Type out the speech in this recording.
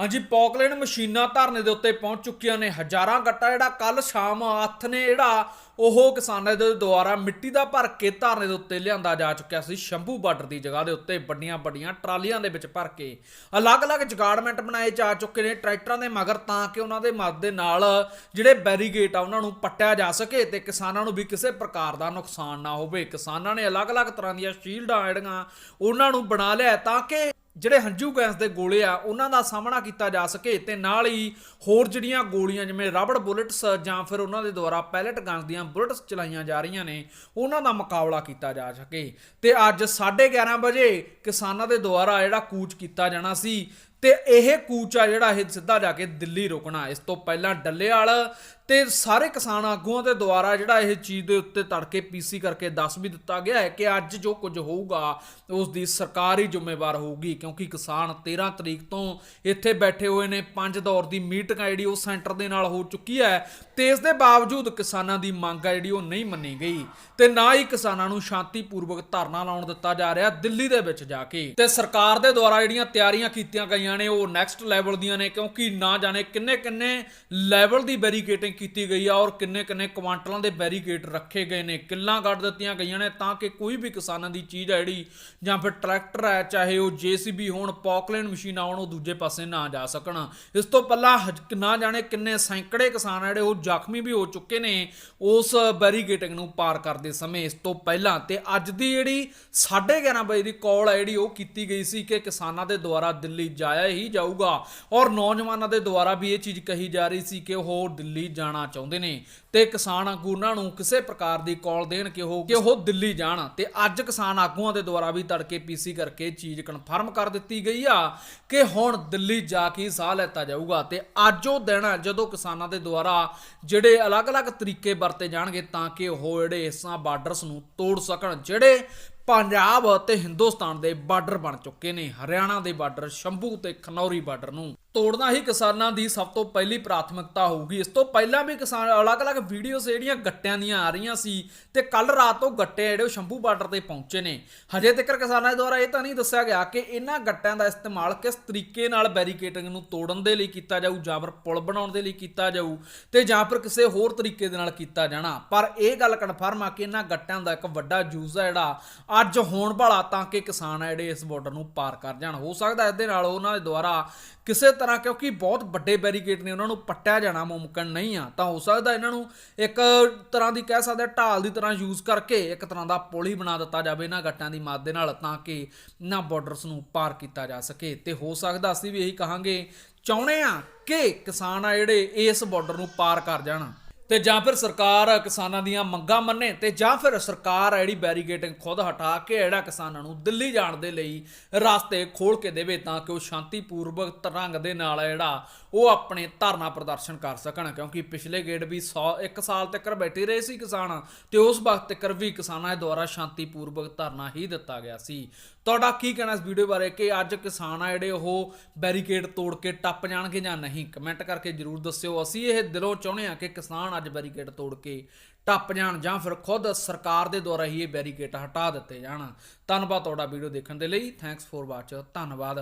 ਹਾਂਜੀ, ਪੌਕਲੇਨ ਮਸ਼ੀਨਾਂ ਧਰਨੇ ਦੇ ਉੱਤੇ ਪਹੁੰਚ ਚੁੱਕੀਆਂ ਨੇ। ਹਜ਼ਾਰਾਂ ਗੱਟਾ ਜਿਹੜਾ ਕੱਲ ਸ਼ਾਮ ਹੱਥ ਨੇ ਜਿਹੜਾ ਉਹ ਕਿਸਾਨਾਂ ਦੇ ਦੁਆਰਾ ਮਿੱਟੀ ਦਾ ਭਰ ਕੇ ਧਰਨੇ ਦੇ ਉੱਤੇ ਲਿਆਂਦਾ ਜਾ ਚੁੱਕਿਆ ਸੀ। ਸ਼ੰਭੂ ਬਾਰਡਰ ਦੀ ਜਗ੍ਹਾ ਦੇ ਉੱਤੇ ਵੱਡੀਆਂ ਵੱਡੀਆਂ ਟਰਾਲੀਆਂ ਦੇ ਵਿੱਚ ਭਰ ਕੇ ਅਲੱਗ-ਅਲੱਗ ਜਗਾੜਮੈਂਟ ਬਣਾਏ ਜਾ ਚੁੱਕੇ ਨੇ ਟਰੈਕਟਰਾਂ ਦੇ ਮਗਰ ਤਾਂ ਕਿ ਉਹਨਾਂ ਦੇ ਮਦਦ ਦੇ ਨਾਲ ਜਿਹੜੇ ਬੈਰੀਗੇਟ ਆ ਉਹਨਾਂ ਨੂੰ ਪੱਟਿਆ ਜਾ ਸਕੇ ਤੇ ਕਿਸਾਨਾਂ ਨੂੰ ਵੀ ਕਿਸੇ ਪ੍ਰਕਾਰ ਦਾ ਨੁਕਸਾਨ ਨਾ ਹੋਵੇ। ਕਿਸਾਨਾਂ ਨੇ ਅਲੱਗ-ਅਲੱਗ ਤਰ੍ਹਾਂ ਦੀਆਂ ਸ਼ੀਲਡਾਂ ਜਿਹੜੀਆਂ ਉਹਨਾਂ ਨੂੰ ਬਣਾ ਲਿਆ ਤਾਂ ਕਿ ਜਿਹੜੇ ਹੰਝੂ ਗੈਸ ਦੇ ਗੋਲੇ ਆ, ਉਹਨਾਂ ਦਾ ਸਾਹਮਣਾ ਕੀਤਾ ਜਾ ਸਕੇ ਤੇ ਨਾਲ ਹੀ ਹੋਰ ਜਿਹੜੀਆਂ ਗੋਲੀਆਂ, ਜਿਵੇਂ ਰਬੜ ਬੁਲੇਟਸ ਜਾਂ ਫਿਰ ਉਹਨਾਂ ਦੇ ਦੁਆਰਾ ਪੈਲਟ ਗਨਸ ਦੀਆਂ ਬੁਲੇਟਸ ਚਲਾਈਆਂ ਜਾ ਰਹੀਆਂ ਨੇ, ਉਹਨਾਂ ਦਾ ਮੁਕਾਬਲਾ ਕੀਤਾ ਜਾ ਸਕੇ। ਤੇ ਅੱਜ 11:30 ਵਜੇ ਕਿਸਾਨਾਂ ਦੇ ਦੁਆਰਾ ਜਿਹੜਾ ਕੂਚ ਕੀਤਾ ਜਾਣਾ ਸੀ ਤੇ ਇਹ ਕੂਚ ਆ ਜਿਹੜਾ ਇਹ ਸਿੱਧਾ ਜਾ ਕੇ ਦਿੱਲੀ ਰੁਕਣਾ, ਇਸ ਤੋਂ ਪਹਿਲਾਂ ਡੱਲੇਵਾਲ ਤੇ ਸਾਰੇ ਕਿਸਾਨ ਆਗੂਆਂ ਦੇ ਦੁਆਰਾ ਜਿਹੜਾ ਇਹ ਚੀਜ਼ ਦੇ ਉੱਤੇ ਤੜਕੇ ਪੀਸੀ ਕਰਕੇ ਦੱਸ ਵੀ ਦਿੱਤਾ ਗਿਆ ਹੈ ਕਿ ਅੱਜ ਜੋ ਕੁਝ ਹੋਊਗਾ, ਉਸ ਦੀ ਸਰਕਾਰ ਹੀ ਜ਼ਿੰਮੇਵਾਰ ਹੋਊਗੀ, ਕਿਉਂਕਿ ਕਿਸਾਨ 13 ਤਰੀਕ ਤੋਂ ਇੱਥੇ ਬੈਠੇ ਹੋਏ ਨੇ, ਪੰਜ ਦੌਰ ਦੀ ਮੀਟਿੰਗ ਆ ਜਿਹੜੀ ਉਹ ਸੈਂਟਰ ਦੇ ਨਾਲ ਹੋ ਚੁੱਕੀ ਹੈ ਤੇ ਇਸ ਦੇ ਬਾਵਜੂਦ ਕਿਸਾਨਾਂ ਦੀ ਮੰਗ ਆ ਜਿਹੜੀ ਉਹ ਨਹੀਂ ਮੰਨੀ ਗਈ ਤੇ ਨਾ ਹੀ ਕਿਸਾਨਾਂ ਨੂੰ ਸ਼ਾਂਤੀਪੂਰਵਕ ਧਰਨਾ ਲਾਉਣ ਦਿੱਤਾ ਜਾ ਰਿਹਾ ਦਿੱਲੀ ਦੇ ਵਿੱਚ ਜਾ ਕੇ ਤੇ ਸਰਕਾਰ ਦੇ ਦੁਆਰਾ ਜਿਹੜੀਆਂ ਤਿਆਰੀਆਂ ਕੀਤੀਆਂ ਗਈਆਂ ਨੇ ਉਹ ਨੈਕਸਟ ਲੈਵਲ ਦੀਆਂ ਨੇ, ਕਿਉਂਕਿ ਨਾ ਜਾਣੇ ਕਿੰਨੇ ਕਿੰਨੇ ਲੈਵਲ ਦੀ ਬੈਰੀਕੇਟਿੰਗ ਕੀਤੀ ਗਈ ਆ ਔਰ ਕਿੰਨੇ ਕਿੰਨੇ ਕੁਆਂਟਲਾਂ ਦੇ ਬੈਰੀਕੇਟ ਰੱਖੇ ਗਏ ਨੇ। ਕਿੱਲਾਂ ਕੱਢ ਦਿੱਤੀਆਂ ਗਈਆਂ ਨੇ ਤਾਂ ਕਿ ਕੋਈ ਵੀ ਕਿਸਾਨਾਂ ਦੀ ਚੀਜ਼ ਆ ਜਿਹੜੀ, ਜਾਂ ਫਿਰ ਟਰੈਕਟਰ ਹੈ ਚਾਹੇ ਉਹ ਜੀਸੀਬੀ ਹੋਣ ਪੌਕਲੇਨ ਮਸ਼ੀਨ ਆਉਣ ਉਹ ਦੂਜੇ ਪਾਸੇ ਨਾ ਜਾ ਸਕਣ। ਇਸ ਤੋਂ ਪਹਿਲਾਂ ਨਾ ਜਾਣੇ ਕਿੰਨੇ ਸੈਂਕੜੇ ਕਿਸਾਨ ਜਿਹੜੇ ਉਹ ਜ਼ਖਮੀ ਵੀ ਹੋ ਚੁੱਕੇ ਨੇ ਉਸ ਬੈਰੀਕੇਟਿੰਗ ਨੂੰ ਪਾਰ ਕਰਦੇ ਸਮੇਂ। ਇਸ ਤੋਂ ਪਹਿਲਾਂ ਤੇ ਅੱਜ ਦੀ ਜਿਹੜੀ 11:30 ਵਜੇ ਦੀ ਕਾਲ ਹੈ ਜਿਹੜੀ ਉਹ ਕੀਤੀ ਗਈ ਸੀ ਕਿ ਕਿਸਾਨਾਂ ਦੇ ਦੁਆਰਾ ਦਿੱਲੀ ਜਾਇਆ ਹੀ ਜਾਊਗਾ। ਔਰ ਨੌਜਵਾਨਾਂ ਦੇ ਦੁਆਰਾ ਵੀ ਇਹ ਚੀਜ਼ ਕਹੀ ਜਾ ਰਹੀ ਸੀ ਕਿ ਉਹ ਦਿੱਲੀ ਜਾਣਾ ਚਾਹੁੰਦੇ ਨੇ ਤੇ ਕਿਸਾਨ ਆਗੂ ਉਹਨਾਂ ਨੂੰ ਕਿਸੇ ਪ੍ਰਕਾਰ ਦੀ ਕਾਲ ਦੇਣ ਕਿ ਉਹ ਕਿ ਉਹ ਦਿੱਲੀ ਜਾਣ। ਤੇ ਅੱਜ ਕਿਸਾਨ ਆਗੂਆਂ ਦੇ ਦੁਆਰਾ ਵੀ ਤੜਕੇ ਪੀਸੀ ਕਰਕੇ ਚੀਜ਼ ਕਨਫਰਮ ਕਰ ਦਿੱਤੀ ਗਈ ਆ ਕਿ ਹੁਣ ਦਿੱਲੀ ਜਾ ਕੇ ਸਾਹ ਲੈਤਾ ਜਾਊਗਾ। ਤੇ ਅੱਜ ਉਹ ਦਿਨ ਜਦੋਂ ਕਿਸਾਨਾਂ ਦੇ ਦੁਆਰਾ ਜਿਹੜੇ ਅਲੱਗ-ਅਲੱਗ ਤਰੀਕੇ ਵਰਤੇ ਜਾਣਗੇ ਤਾਂ ਕਿ ਉਹ ਜਿਹੜੇ ਇਸਾਂ ਬਾਰਡਰਸ ਨੂੰ ਤੋੜ ਸਕਣ, ਜਿਹੜੇ ਪੰਜਾਬ ਅਤੇ ਹਿੰਦੁਸਤਾਨ ਦੇ ਬਾਰਡਰ ਬਣ ਚੁੱਕੇ ਨੇ। ਹਰਿਆਣਾ ਦੇ ਬਾਰਡਰ, ਸ਼ੰਭੂ ਤੇ ਖਨੌਰੀ ਬਾਰਡਰ ਨੂੰ। ਤੋੜਨਾ ਹੀ ਕਿਸਾਨਾਂ ਦੀ ਸਭ ਤੋਂ ਪਹਿਲੀ ਪ੍ਰਾਥਮਿਕਤਾ ਹੋਊਗੀ। ਇਸ ਤੋਂ ਪਹਿਲਾਂ ਵੀ ਕਿਸਾਨ ਅਲੱਗ-ਅਲੱਗ ਵੀਡੀਓਜ਼ ਜਿਹੜੀਆਂ ਗੱਟਿਆਂ ਦੀਆਂ ਆ ਰਹੀਆਂ ਸੀ ਤੇ ਕੱਲ ਰਾਤ ਤੋਂ ਗੱਟੇ ਜਿਹੜੇ ਉਹ ਸ਼ੰਭੂ ਬਾਰਡਰ ਤੇ ਪਹੁੰਚੇ ਨੇ। ਹਜੇ ਤੱਕ ਕਿਸਾਨਾਂ ਦੇ ਦੁਆਰਾ ਇਹ ਤਾਂ ਨਹੀਂ ਦੱਸਿਆ ਗਿਆ ਕਿ ਇਹਨਾਂ ਗੱਟਿਆਂ ਦਾ ਇਸਤੇਮਾਲ ਕਿਸ ਤਰੀਕੇ ਨਾਲ ਬੈਰੀਕੇਟਿੰਗ ਨੂੰ ਤੋੜਨ ਦੇ ਲਈ ਕੀਤਾ ਜਾਊ, ਜਾਂ ਫਿਰ ਪੁਲ ਬਣਾਉਣ ਦੇ ਲਈ ਕੀਤਾ ਜਾਊ, ਤੇ ਜਾਂ ਫਿਰ ਕਿਸੇ ਹੋਰ ਤਰੀਕੇ ਦੇ ਨਾਲ ਕੀਤਾ ਜਾਣਾ। ਪਰ ਇਹ ਗੱਲ ਕਨਫਰਮ ਆ ਕਿ ਇਹਨਾਂ ਗੱਟਿਆਂ ਦਾ ਇੱਕ ਵੱਡਾ ਯੂਜ਼ ਆ ਜਿਹੜਾ ਅੱਜ ਹੋਣ ਵਾਲਾ ਤਾਂ ਕਿ ਕਿਸਾਨ ਆ ਜਿਹੜੇ ਇਸ ਬਾਰਡਰ ਨੂੰ ਪਾਰ ਕਰ ਜਾਣ। ਹੋ ਸਕਦਾ ਇਸ ਦੇ ਨਾਲ ਉਹਨਾਂ ਦੇ ਦੁਆਰਾ ਕਿਸੇ ਤਰ੍ਹਾਂ, ਕਿਉਂਕਿ ਬਹੁਤ ਵੱਡੇ ਬੈਰੀਕੇਡ ਨੇ, ਉਹਨਾਂ ਨੂੰ ਪੱਟਿਆ ਜਾਣਾ ਮੁਮਕਨ ਨਹੀਂ ਆ। ਤਾਂ ਹੋ ਸਕਦਾ ਇਹਨਾਂ ਨੂੰ ਇੱਕ ਤਰ੍ਹਾਂ ਦੀ ਕਹਿ ਸਕਦੇ ਹਾਂ ਢਾਲ ਦੀ ਤਰ੍ਹਾਂ ਯੂਜ਼ ਕਰਕੇ ਇੱਕ ਤਰ੍ਹਾਂ ਦਾ ਪੁਲ ਬਣਾ ਦਿੱਤਾ ਜਾਵੇ ਇਹਨਾਂ ਗੱਟਾਂ ਦੀ ਮਦਦ ਦੇ ਨਾਲ, ਤਾਂ ਕਿ ਇਹਨਾਂ ਬਾਰਡਰਸ ਨੂੰ ਪਾਰ ਕੀਤਾ ਜਾ ਸਕੇ। ਤੇ ਹੋ ਸਕਦਾ ਅਸੀਂ ਵੀ ਇਹੀ ਕਹਾਂਗੇ, ਚਾਹੁੰਦੇ ਆ ਕਿ ਕਿਸਾਨ ਆ ਜਿਹੜੇ ਇਸ ਬਾਰਡਰ ਨੂੰ ਪਾਰ ਕਰ ਜਾਣ। ਤੇ ਜਾਂ ਫਿਰ ਸਰਕਾਰ ਕਿਸਾਨਾਂ ਦੀਆਂ ਮੰਗਾਂ ਮੰਨੇ ਤੇ ਜਾਂ ਫਿਰ ਸਰਕਾਰ ਜਿਹੜੀ ਬੈਰੀਕੇਡਿੰਗ ਖੁਦ ਹਟਾ ਕੇ ਜਿਹੜਾ ਕਿਸਾਨਾਂ ਨੂੰ ਦਿੱਲੀ ਜਾਣ ਦੇ ਲਈ ਰਸਤੇ ਖੋਲ ਕੇ ਦੇਵੇ ਤਾਂ ਕਿ ਉਹ ਸ਼ਾਂਤੀਪੂਰਵਕ ਤਰੰਗ ਦੇ ਨਾਲ ਜਿਹੜਾ ਉਹ ਆਪਣੇ ਧਰਨਾ ਪ੍ਰਦਰਸ਼ਨ ਕਰ ਸਕਣ। ਕਿਉਂਕਿ ਪਿਛਲੇ ਗੇੜ ਵੀ 100 ਇੱਕ ਸਾਲ ਤੱਕ ਬੈਠੇ ਰਹੇ ਸੀ ਕਿਸਾਨ ਤੇ ਉਸ ਵਕਤ ਤੱਕ ਵੀ ਕਿਸਾਨਾਂ ਦੇ ਦੁਆਰਾ ਸ਼ਾਂਤੀਪੂਰਵਕ ਧਰਨਾ ਹੀ ਦਿੱਤਾ ਗਿਆ ਸੀ। ਤੁਹਾਡਾ ਕੀ ਕਹਿਣਾ ਇਸ ਵੀਡੀਓ ਬਾਰੇ ਕਿ ਅੱਜ ਕਿਸਾਨ ਆ ਜਿਹੜੇ ਉਹ ਬੈਰੀਕੇਡ ਤੋੜ ਕੇ ਟੱਪ ਜਾਣਗੇ ਜਾਂ ਨਹੀਂ? ਕਮੈਂਟ ਕਰਕੇ ਜਰੂਰ ਦੱਸਿਓ। ਅਸੀਂ ਇਹ ਦਿਲੋਂ ਚਾਹੁੰਦੇ ਹਾਂ ਕਿ ਕਿਸਾਨ ਅੱਜ ਬੈਰੀਕੇਡ ਤੋੜ ਕੇ ਟੱਪ ਜਾਣ ਜਾਂ ਫਿਰ ਖੁਦ ਸਰਕਾਰ ਦੇ ਦੁਆਰਾ ਹੀ ਇਹ ਬੈਰੀਕੇਡ ਹਟਾ ਦਿੱਤੇ ਜਾਣ। ਧੰਨਵਾਦ ਤੁਹਾਡਾ ਵੀਡੀਓ ਦੇਖਣ ਦੇ ਲਈ। ਥੈਂਕਸ ਫੋਰ ਵਾਚ ਧੰਨਵਾਦ।